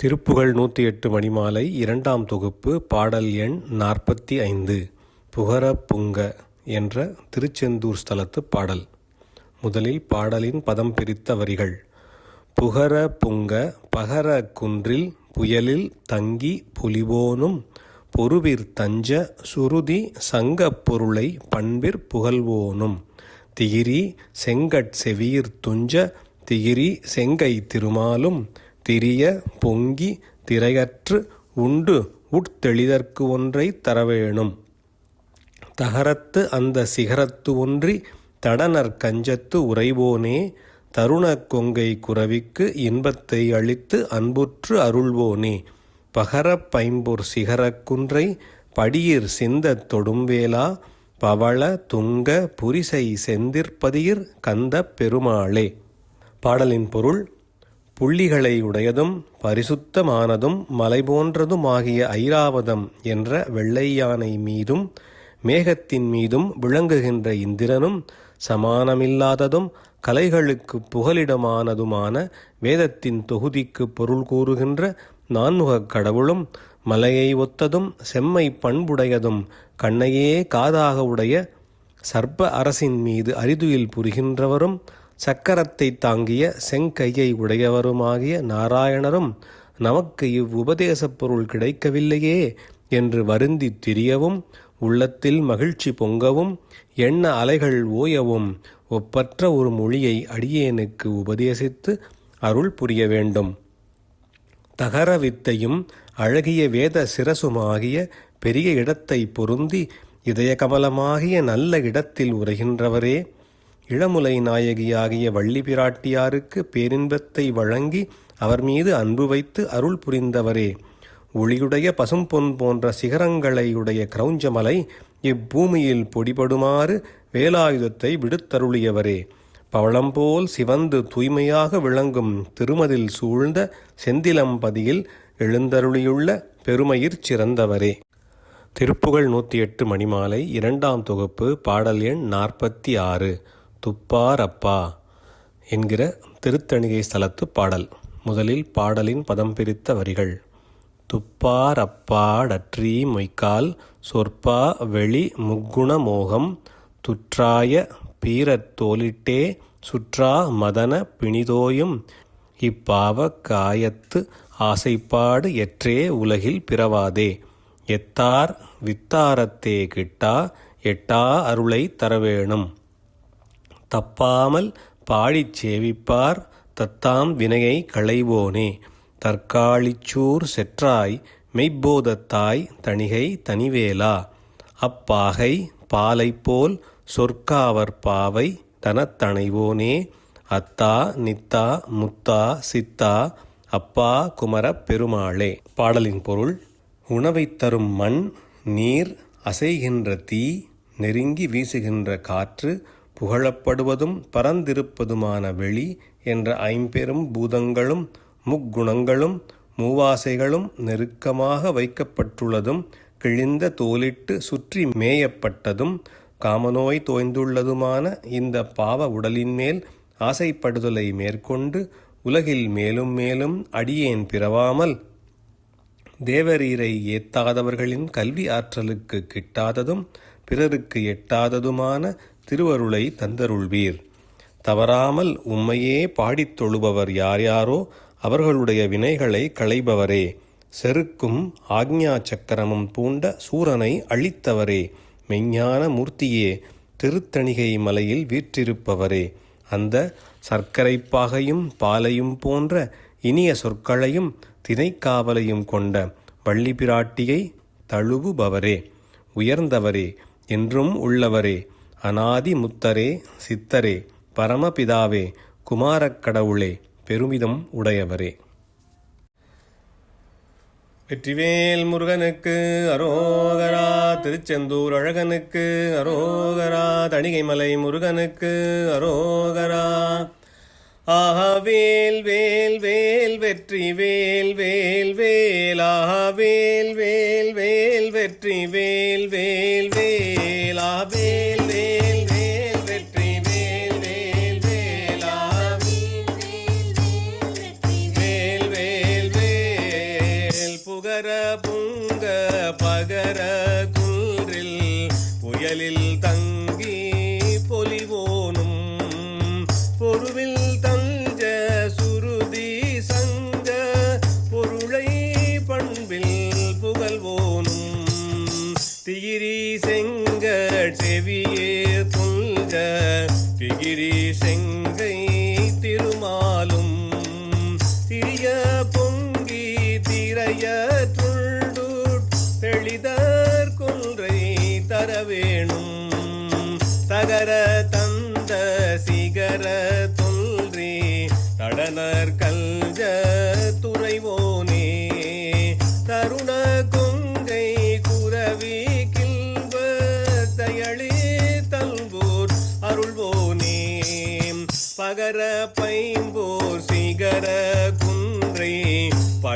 திருப்புகழ் நூற்றி எட்டு மணிமாலை இரண்டாம் தொகுப்பு பாடல் எண் நாற்பத்தி ஐந்து புகர புங்க என்ற திருச்செந்தூர் ஸ்தலத்து பாடல். முதலில் பாடலின் பதம் பிரித்த வரிகள். புகர புங்க பகர குன்றில் புயலில் தங்கி புலிவோனும் பொருவிற் தஞ்ச சுருதி சங்க பொருளை பண்பிற் புகழ்வோனும். திகிரி செங்கட் செவியிற் துஞ்ச திகிரி செங்கை திருமாலும் திரிய பொங்கி திரையற்று உண்டு உட்தெளிதற்கு ஒன்றைத் தரவேணும். தகரத்து அந்த சிகரத்து ஒன்றி தடனர் கஞ்சத்து உறைவோனே தருணக் கொங்கை குரவிக்கு இன்பத்தை அளித்து அன்புற்று அருள்வோனே. பகரப் பைம்பொற் சிகரக்குன்றை படியிர் சிந்தத் தொடும்வேலா பவள துங்க புரிசை செந்திற்பதியிற் கந்த பெருமாளே. பாடலின் பொருள் புள்ளிகளை உடையதும் பரிசுத்தமானதும் மலை போன்றதுமாகிய ஐராவதம் என்ற வெள்ளை யானை மீதும் மேகத்தின் மீதும் விளங்குகின்ற இந்திரனும் சமானமில்லாததும் கலைகளுக்கு புகலிடமானதுமான வேதத்தின் தொகுதிக்கு பொருள் கூறுகின்ற நான்முகக் கடவுளும் மலையை ஒத்ததும் செம்மை பண்புடையதும் கண்ணையே காதாக உடைய சர்ப்ப அரசின் மீது அரிதுயில் புரிகின்றவரும் சக்கரத்தை தாங்கிய செங்கையை உடையவருமாகிய நாராயணரும் நமக்கு இவ்வுபதேசப் பொருள் கிடைக்கவில்லையே என்று வருந்தி திரியவும் உள்ளத்தில் மகிழ்ச்சி பொங்கவும் எண்ண அலைகள் ஓயவும் ஒப்பற்ற ஒரு மொழியை அடியேனுக்கு உபதேசித்து அருள் புரிய வேண்டும். தகர வித்தையும் அழகிய வேத சிரசுமாகிய பெரிய இடத்தை பொருந்தி இதயகமலமாகிய நல்ல இடத்தில் உரைகின்றவரே இளமுலை நாயகியாகிய வள்ளி பிராட்டியாருக்கு பேரின்பத்தை வழங்கி அவர் மீது அன்பு வைத்து அருள் புரிந்தவரே. ஒளியுடைய பசும்பொன் போன்ற சிகரங்களை உடைய கிரௌஞ்சமலை இப்பூமியில் பொடிபடுமாறு வேலாயுதத்தை விடுத்தருளியவரே. பவளம்போல் சிவந்து தூய்மையாக விளங்கும் திருமதில் சூழ்ந்த செந்திலம்பதியில் எழுந்தருளியுள்ள பெருமயிர் சிறந்தவரே. திருப்புகழ் நூற்றி எட்டு மணிமாலை இரண்டாம் தொகுப்பு பாடல் எண் நாற்பத்தி ஆறு. துப்பாரப்பா என்கிற திருத்தணிகை ஸ்தலத்து பாடல். முதலில் பாடலின் பதம் பிரித்த வரிகள். துப்பாரப்பாடற்றி மொய்க்கால் சொற்பா வெளி முக்குண மோகம் துற்றாய பீரத்தோலிட்டே சுற்றா மதன பிணிதோயும் இப்பாவ காயத்து ஆசைப்பாடு எற்றே உலகில் பிறவாதே. எத்தார் வித்தாரத்தே கிட்டா எட்டா அருளை தரவேணும். தப்பாமல் பாடிச் சேவிப்பார் தத்தாம் வினையை களைவோனே. தற்காளிச்சூர் செற்றாய் மெய்ப்போதத்தாய் தணிகை தனிவேலா அப்பாகை பாலைப்போல் சொற்காவர் பாவை தனத்தணைவோனே. அத்தா நித்தா முத்தா சித்தா அப்பா குமரப் பெருமாளே. பாடலின் பொருள் உணவைத் தரும் மண் நீர் அசைகின்ற தீ நெருங்கி வீசுகின்ற காற்று புகழப்படுவதும் பரந்திருப்பதுமான வெளி என்ற ஐம்பெரும் பூதங்களும் முக்குணங்களும் மூவாசைகளும் நெருக்கமாக வைக்கப்பட்டுள்ளதும் கிழிந்த தோலிட்டு சுற்றி மேயப்பட்டதும் காமநோய் தோய்ந்துள்ளதுமான இந்த பாவ உடலின் மேல் ஆசைப்படுதலை மேற்கொண்டு உலகில் மேலும் மேலும் அடியேன் பிறவாமல் தேவரீரை ஏத்தாதவர்களின் கல்வி ஆற்றலுக்கு கிட்டாததும் பிறருக்கு எட்டாததுமான திருவருளை தந்தருள்வீர். தவறாமல் உம்மையே பாடித் தொழுபவர் யார் யாரோ அவர்களுடைய வினைகளை களைபவரே. செருக்கும் ஆக்ஞா சக்கரமும் பூண்ட சூரனை அழித்தவரே. மெஞ்ஞான மூர்த்தியே திருத்தணிகை மலையில் வீற்றிருப்பவரே. அந்த சர்க்கரைப்பாகையும் பாலையும் போன்ற இனிய சொற்களையும் திணைக்காவலையும் கொண்ட வள்ளி பிராட்டியை தழுவுபவரே. உயர்ந்தவரே என்றும் உள்ளவரே. அனாதி முத்தரே சித்தரே பரமபிதாவே குமாரக்கடவுளே பெருமிதம் உடையவரே. வெற்றிவேல் முருகனுக்கு அரோகரா திருச்செந்தூர் அழகனுக்கு அரோகரா தணிகைமலை முருகனுக்கு அரோகரா. ஆஹா வேல் வேல் வெற்றி வேல் வேல் வேல் ஆஹவேல் வேல் வேல் வெற்றி வேல் வேல் வேல் ஆவே தலையற்றுள் தெளிதர் குன்றை தர வேணும் தகர தந்த சிகர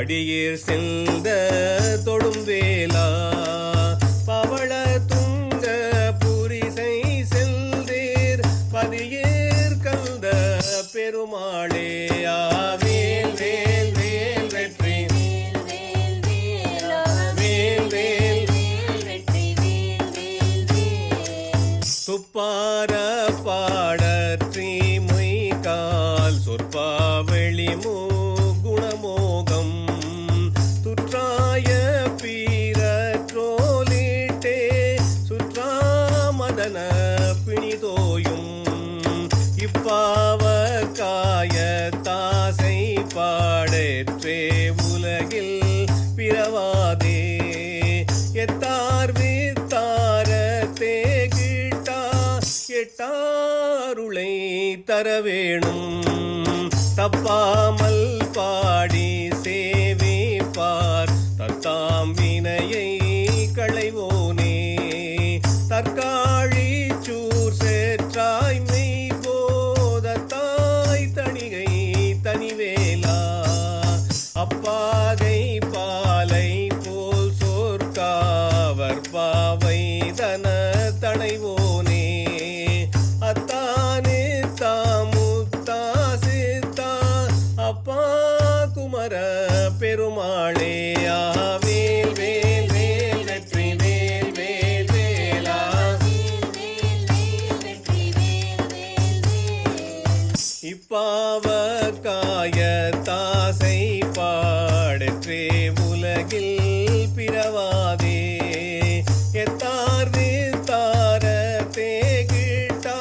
அடியீர் செந்த மறந்திரவாதே எத்தார் வேத்தார தேகிட்டா எட்டாருளை தரவேணும். தப்பாமல் பாடி சேவை பார் காய தாசை பாடற்றே உலகில் பிறவாதே. எத்தார்ந்து தார தேகிட்டா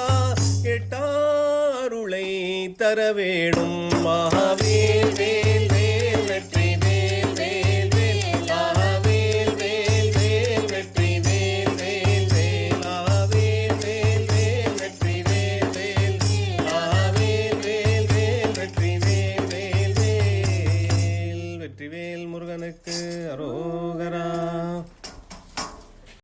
எட்டாருளை தர வேணும்